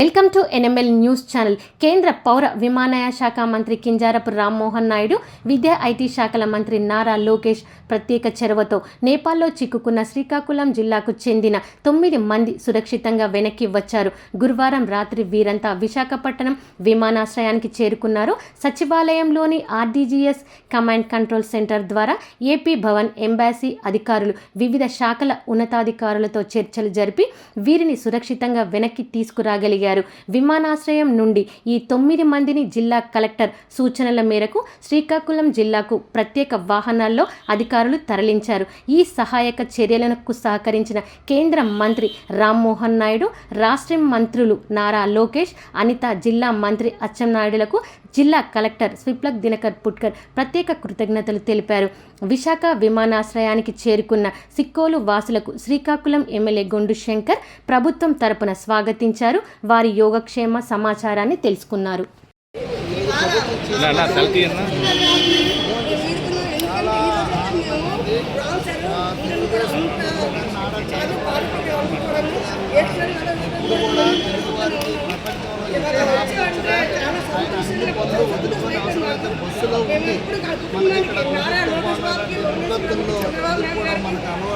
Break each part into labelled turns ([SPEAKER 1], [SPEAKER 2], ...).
[SPEAKER 1] Welcome to NML news channel. కేంద్ర పౌర విమానయ శాఖ మంత్రి కింజారపు రామ్మోహన్ నాయుడు విద్యా ఐటీ శాఖల మంత్రి నారా లోకేష్ ప్రత్యేక చొరవతో నేపాల్లో చిక్కుకున్న శ్రీకాకుళం జిల్లాకు చెందిన తొమ్మిది మంది సురక్షితంగా వెనక్కి వచ్చారు. గురువారం రాత్రి వీరంతా విశాఖపట్నం విమానాశ్రయానికి చేరుకున్నారు. సచివాలయంలోని ఆర్డీజీఎస్ కమాండ్ కంట్రోల్ సెంటర్ ద్వారా ఏపీ భవన్ ఎంబాసీ అధికారులు వివిధ శాఖల ఉన్నతాధికారులతో చర్చలు జరిపి వీరిని సురక్షితంగా వెనక్కి తీసుకురాగలిగారు. విమానాశ్రయం నుండి ఈ తొమ్మిది మందిని జిల్లా కలెక్టర్ సూచనల మేరకు శ్రీకాకుళం జిల్లాకు ప్రత్యేక వాహనాల్లో అధికారులు తరలించారు. ఈ సహాయక చర్యలకు సహకరించిన కేంద్ర మంత్రి రామ్మోహన్ నాయుడు రాష్ట్ర మంత్రులు నారా లోకేష్ అనిత జిల్లా మంత్రి అచ్చెన్నాయుడులకు జిల్లా కలెక్టర్ స్విప్లక్ దినకర్ పుట్కర్ ప్రత్యేక కృతజ్ఞతలు తెలిపారు. విశాఖ విమానాశ్రయానికి చేరుకున్న సిక్కోలు వాసులకు శ్రీకాకుళం ఎమ్మెల్యే గొండు శంకర్ ప్రభుత్వం తరపున స్వాగతించారు. వారి యోగక్షేమ సమాచారాన్ని తెలుసుకున్నారు.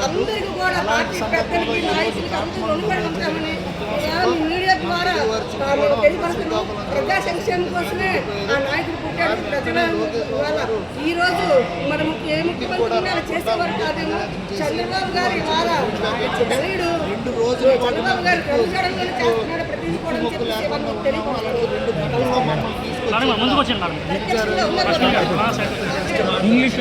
[SPEAKER 2] అందరికీ కూడా పార్టీ పెద్దలకి నాయకులకి అందరూ రుణపడి ఉంటామని కేవలం ఈ మీడియా ద్వారా ఆ, ప్రజా సంక్షేమం కోసమే ఆ నాయకుడు పుట్టాడు ప్రజల ఈ రోజు మన ఏ ముఖ్యమంత్రి చేసేవారు కాదేమో చంద్రబాబు గారు ఇవాళ ధనుడు చంద్రబాబు గారు చేస్తున్నాడు ప్రతిదీ కూడా
[SPEAKER 3] ఇంగ్లీష్